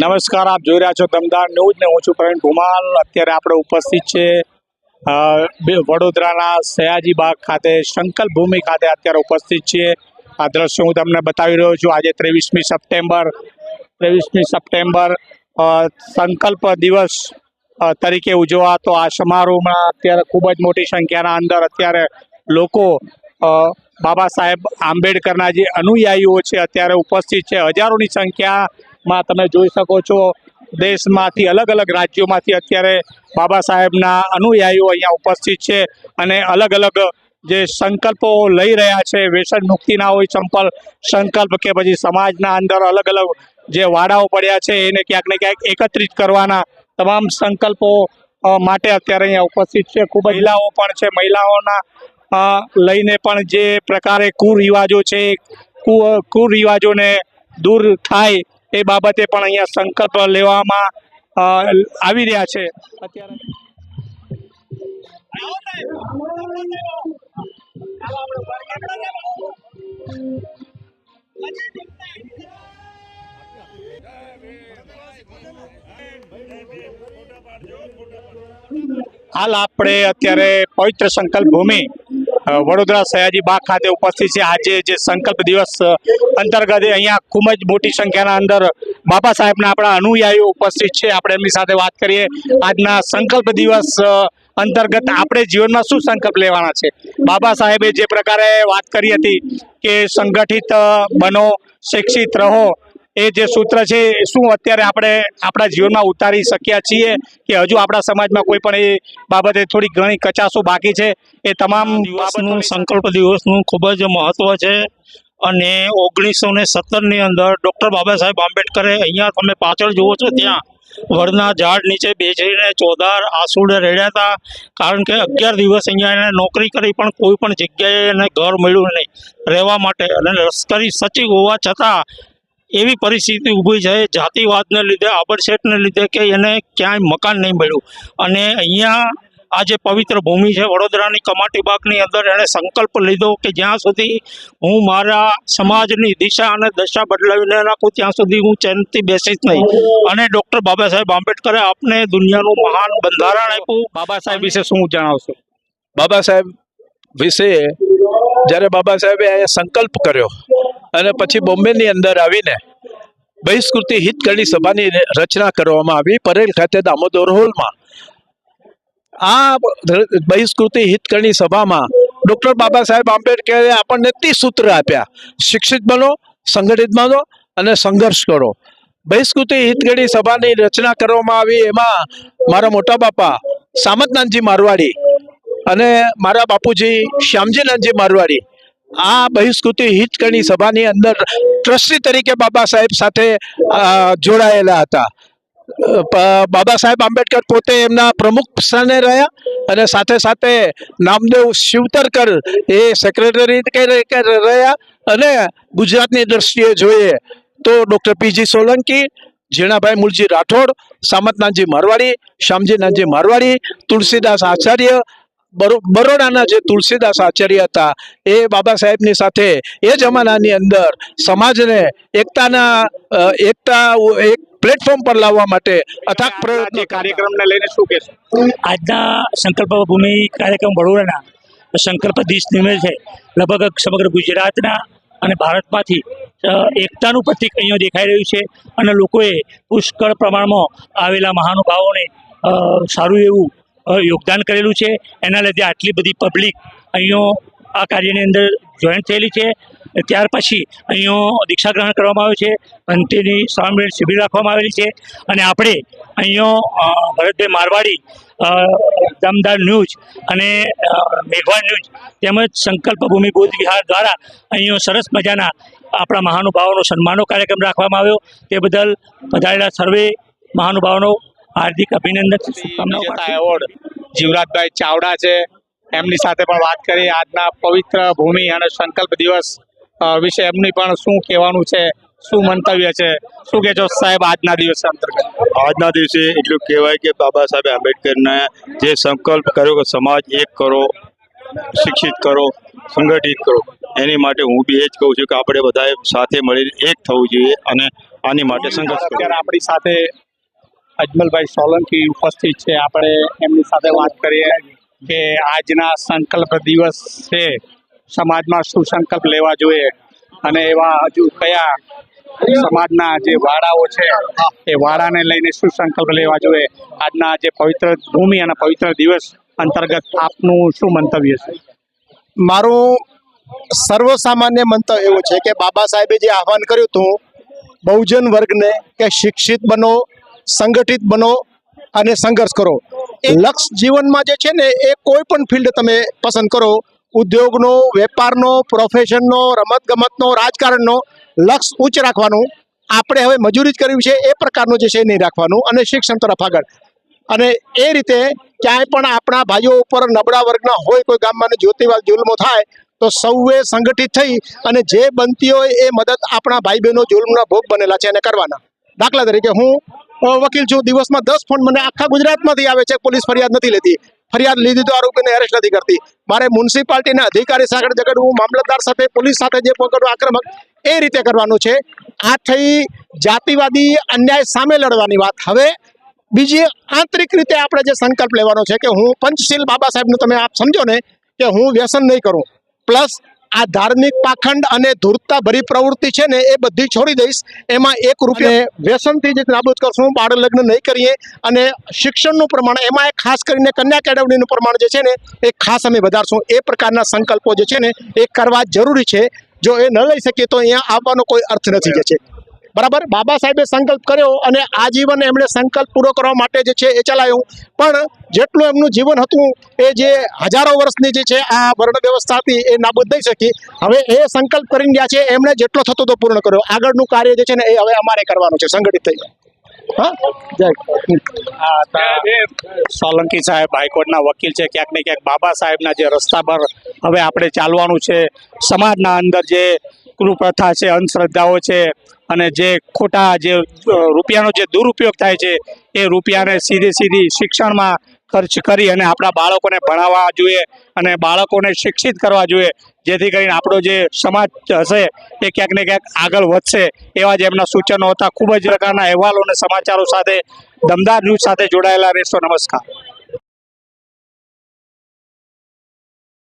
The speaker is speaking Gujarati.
નમસ્કાર, આપ જોઈ રહ્યા છો દમદાર ન્યૂઝ ને હું છું પ્રવીણ ધુમાલ અત્યારે આપણે ઉપસ્થિત છે વડોદરાના સયાજી બાગ ખાતે સંકલ્પ ભૂમિ ખાતે અત્યારે ઉપસ્થિત છીએ. આ દ્રશ્ય હું તમને બતાવી રહ્યો છું. આજે ત્રેવીસમી સપ્ટેમ્બર ત્રેવીસમી સપ્ટેમ્બર સંકલ્પ દિવસ તરીકે ઉજવાતો આ સમારોહમાં અત્યારે ખૂબ જ મોટી સંખ્યાના અંદર અત્યારે લોકો બાબા સાહેબ આંબેડકરના જે અનુયાયીઓ છે અત્યારે ઉપસ્થિત છે. હજારોની સંખ્યામાં તમે જોઈ શકો છો. દેશમાંથી અલગ અલગ રાજ્યોમાંથી અત્યારે બાબા સાહેબના અનુયાયીઓ અહીંયા ઉપસ્થિત છે અને અલગ અલગ જે સંકલ્પો લઈ રહ્યા છે વ્યસન મુક્તિના હોય સંપલ સંકલ્પ કે પછી સમાજના અંદર અલગ અલગ જે વાડાઓ પડ્યા છે, એને ક્યાંક ને ક્યાંક એકત્રિત કરવાના તમામ સંકલ્પો માટે અત્યારે અહીંયા ઉપસ્થિત છે. ખૂબ મહિલાઓ પણ છે. મહિલાઓના લઈને પણ જે પ્રકારે કુરિવાજો છે કુરિવાજોને દૂર થાય એ બાબતે પણ અહીંયા સંકલ્પ લેવામાં આવી રહ્યા છે. અત્યારે. હાલ આપણે અત્યારે પવિત્ર સંકલ્પ ભૂમિ વડોદરા સયાજી બાગ ખાતે ઉપસ્થિત છે. આજે જે સંકલ્પ દિવસ અંતર્ગત અહીંયા ખૂબ જ મોટી સંખ્યાના અંદર બાબા સાહેબના આપણા અનુયાયીઓ ઉપસ્થિત છે. આપણે એમની સાથે વાત કરીએ. આજના સંકલ્પ દિવસ અંતર્ગત આપણે જીવનમાં શું સંકલ્પ લેવાના છે? બાબા સાહેબે જે પ્રકારે વાત કરી હતી કે સંગઠિત બનો, શિક્ષિત રહો એ જે સૂત્ર છે એ શું અત્યારે આપણે આપણા જીવનમાં ઉતારી શક્યા છીએ કે હજુ આપણા સમાજમાં કોઈ પણ એ બાબતે થોડી ઘણી કચાસો બાકી છે એ તમામ દિવસનું સંકલ્પ દિવસનું ખૂબ જ મહત્વ છે. અને ઓગણીસો ને સત્તરની અંદર ડૉક્ટર બાબા સાહેબ આંબેડકરે અહીંયા તમે પાછળ જુઓ છો ત્યાં વડના ઝાડ નીચે બેસીને ચોધાર આંસુડે રેડ્યા હતા. કારણ કે અગિયાર દિવસ અહીંયા એને નોકરી કરી પણ કોઈ પણ જગ્યાએ એને ઘર મળ્યું નહીં. રહેવા માટે અને લશ્કરી સચિવ હોવા છતાં એવી પરિસ્થિતિ ઊભી છે જાતિવાદને લીધે આબરસેટને લીધે કે એને ક્યાંય મકાન નહીં મળ્યું. અને અહીંયા આ જે પવિત્ર ભૂમિ છે વડોદરાની કમાટી બાગની અંદર એણે સંકલ્પ લીધો કે જ્યાં સુધી હું મારા સમાજની દિશા અને દશા બદલાવીને રાખું ત્યાં સુધી હું ચેનથી બેસીશ નહીં. અને ડૉક્ટર બાબા સાહેબ આંબેડકરે આપને દુનિયાનું મહાન બંધારણ આપ્યું. બાબા સાહેબ વિશે શું જણાવશો? બાબા સાહેબ વિશે જ્યારે બાબા સાહેબે અહીંયા સંકલ્પ કર્યો અને પછી બોમ્બેની અંદર આવીને બહિષ્કૃતિ હિતકરણી સભાની રચના કરવામાં આવી. પરેલ ખાતે દામોદર હોલમાં આ બહિષ્કૃતિ હિતકરણી સભામાં ડૉક્ટર બાબા સાહેબ આંબેડકરે આપણને ત્રીસ સૂત્ર આપ્યા. શિક્ષિત બનો, સંગઠિત બનો અને સંઘર્ષ કરો. બહિષ્કૃતિ હિતગણી સભાની રચના કરવામાં આવી. એમાં મારા મોટા બાપા સામતનાથજી મારવાડી અને મારા બાપુજી શ્યામજીનાથજી મારવાડી આ બહિષ્કૃતિ હિતકરણી સભાની અંદર ટ્રસ્ટી તરીકે બાબા સાહેબ સાથે જોડાયેલા હતા. બાબા સાહેબ આંબેડકર પોતે એમના પ્રમુખ સ્થાને રહ્યા અને સાથે સાથે નામદેવ શિવતરકર એ સેક્રેટરી રહ્યા અને ગુજરાતની દ્રષ્ટિએ જોઈએ તો ડૉક્ટર પીજી સોલંકી, ઝીણાભાઈ મુલજી રાઠોડ, સામતનાથજી મારવાડી, શ્યામજીનાથજી મારવાડી, તુલસીદાસ આચાર્ય બરોડાના જે તુલસીદાસ આચાર્ય હતા એ બાબા સાહેબની સાથે એ જમાનાની અંદર સમાજને એકતાના એકતા એક પ્લેટફોર્મ પર લાવવા માટે અથાક પ્રયત્ન કાર્યક્રમને લઈને શું કહેશો? આજના સંકલ્પ ભૂમિ કાર્યક્રમ બરોડાના સંકલ્પ દિવસ છે. લગભગ સમગ્ર ગુજરાતના અને ભારતમાંથી એકતાનું પ્રતિક અહીંયા દેખાઈ રહ્યું છે અને લોકોએ પુષ્કળ પ્રમાણમાં આવેલા મહાનુભાવોને સારું એવું યોગદાન કરેલું છે. એના લીધે આટલી બધી પબ્લિક અહીંયો આ કાર્યની અંદર જોઈન થયેલી છે. ત્યાર પછી અહીંયો દીક્ષા ગ્રહણ કરવામાં આવ્યું છે. અંતેની સામેલ શિબિર રાખવામાં આવેલી છે. અને આપણે અહીંયો ભરતભાઈ મારવાડી દમદાર ન્યૂઝ અને અ, ન્યૂઝ તેમજ સંકલ્પ ભૂમિ બુદ્ધ વિહાર દ્વારા અહીંયો સરસ મજાના આપણા મહાનુભાવોનો સન્માનનો કાર્યક્રમ રાખવામાં આવ્યો. તે બદલ પધારેલા સર્વે મહાનુભાવોનો હાર્દિક અભિનંદન. એવોર્ડ. જીવરાજભાઈ ચાવડા છે એમની સાથે પણ વાત કરી. આજના પવિત્ર ભૂમિ અને સંકલ્પ દિવસ વિશે એમની પણ શું કહેવાનું છે શું મંતવ્ય છે શું કહેજો સાહેબ આજના દિવસે અંતર્ગત? આજના દિવસે એટલું કહેવાય કે બાબા સાહેબ આંબેડકરને જે સંકલ્પ કર્યો કે સમાજ એક કરો શિક્ષિત કરો સંગઠિત કરો એની માટે હું બી એ જ કહું છું કે આપણે બધાએ સાથે મળીને એક થવું જોઈએ અને આની માટે સંઘર્ષ કરવો અત્યારે આપણી સાથે અજમલભાઈ સોલંકી ઉપસ્થિત છે. આપણે એમની સાથે વાત કરીએ કે આજના સંકલ્પ દિવસ છે. સમાજમાં શું સંકલ્પ લેવા જોઈએ. અને એવા હજુ કયા સમાજના જે વાડાઓ છે, એ વાડાને લઈને શું સંકલ્પ લેવા જોઈએ. આજના જે પવિત્ર ભૂમિ અને પવિત્ર દિવસ અંતર્ગત આપનું શું મંતવ્ય છે? મારું સર્વસામાન્ય મંતવ્ય એવું છે કે બાબા સાહેબે જે આહવાન કર્યું હતું, બહુજન વર્ગને કે શિક્ષિત બનો સંગઠિત બનો અને સંઘર્ષ કરો. એ લક્ષ્ય જીવનમાં જે છે ને એ કોઈ પણ ફિલ્ડ તમે પસંદ કરો. ઉદ્યોગનો વેપારનો પ્રોફેશનનો રમતગમતનો રાજકારણનો લક્ષ્ય ઉચ્ચ રાખવાનું. આપણે હવે મજૂરી જ કરવી છે એ પ્રકારનું જે છે નહીં રાખવાનું અને શિક્ષણ તરફ આગળ. અને એ રીતે ક્યાંય પણ આપણા ભાઈઓ ઉપર નબળા વર્ગના હોય કોઈ ગામમાં જ્યોતિવાલ જુલ્મો થાય તો સૌએ સંગઠિત થઈ અને જે બનતી હોય એ મદદ આપણા ભાઈ બહેનો જુલ્મના ભોગ બનેલા છે એને કરવાના. દાખલા તરીકે હું વકીલ છું દિવસમાં દસ ફોન મને આખા ગુજરાતમાંથી આવે છે, પોલીસ ફરિયાદ નથી લેતી. ફરિયાદ લીધી તો આરોપીને એરેસ્ટ નથી કરતી. મારે મ્યુનિસિપાલિટીના અધિકારી સાથે ઝઘડવું મામલતદાર સાથે, પોલીસ સાથે જે પકડવું આક્રમક, એ રીતે કરવાનું છે. આ થઈ જાતિવાદી અન્યાય સામે લડવાની વાત. હવે બીજી આંતરિક રીતે આપણે જે સંકલ્પ લેવાનો છે કે હું પંચશીલ બાબા સાહેબનું તમે આપ સમજો ને કે હું વ્યસન નહીં કરું. પ્લસ આ ધાર્મિક પાખંડ અને ધૂર્તતા ભરી પ્રવૃત્તિ છે ને એ બધી છોડી દઈશ. એમાં એક રૂપિયા વ્યસનથી જે નાબૂદ કરશું, બાળ લગ્ન નહીં કરીએ. અને શિક્ષણનું પ્રમાણ, એમાં એ ખાસ કરીને કન્યા કેળવણીનું પ્રમાણ જે છે ને, એ ખાસ અમે વધારશું. એ પ્રકારના સંકલ્પો જે છે ને, એ કરવા જરૂરી છે. જો એ ન લઈ શકીએ તો અહીંયા આવવાનો કોઈ અર્થ નથી જે છે. બરાબર? બાબા સાહેબે સંકલ્પ કર્યો અને આજીવન એમણે સંકલ્પ પૂરો કરવા માટે જે છે એ ચલાવ્યું પણ જેટલું એમનું જીવન હતું, એ જે હજારો વર્ષની જે છે આ વર્ણ વ્યવસ્થા હતી, એ નાબૂદ થઈ શકી. હવે એ સંકલ્પ કરીને ગયા છે, એમણે જેટલો થતો તો પૂર્ણ કર્યો. આગળનું કાર્ય જે છે ને, એ હવે અમારે કરવાનું છે, સંગઠિત થઈ સોલંકી સાહેબ, હાઈકોર્ટના વકીલ છે, ક્યાંક ને ક્યાંક બાબા સાહેબના જે રસ્તા પર હવે આપણે ચાલવાનું છે. સમાજના અંદર જે કુપ્રથા છે, અંધશ્રદ્ધાઓ છે અને જે ખોટા જે રૂપિયાનો જે દુરુપયોગ થાય છે, એ રૂપિયાને સીધી સીધી શિક્ષણમાં ખર્ચ કરી અને આપણા બાળકોને ભણાવવા જોઈએ અને બાળકોને શિક્ષિત કરવા જોઈએ. જેથી કરીને આપણો જે સમાજ હશે, એ ક્યાંક ને ક્યાંક આગળ વધશે. એવા જ એમના સૂચનો હતા. ખૂબ જ પ્રકારના અહેવાલો અને સમાચારો સાથે, દમદાર ન્યૂઝ સાથે જોડાયેલા રહેશો. નમસ્કાર.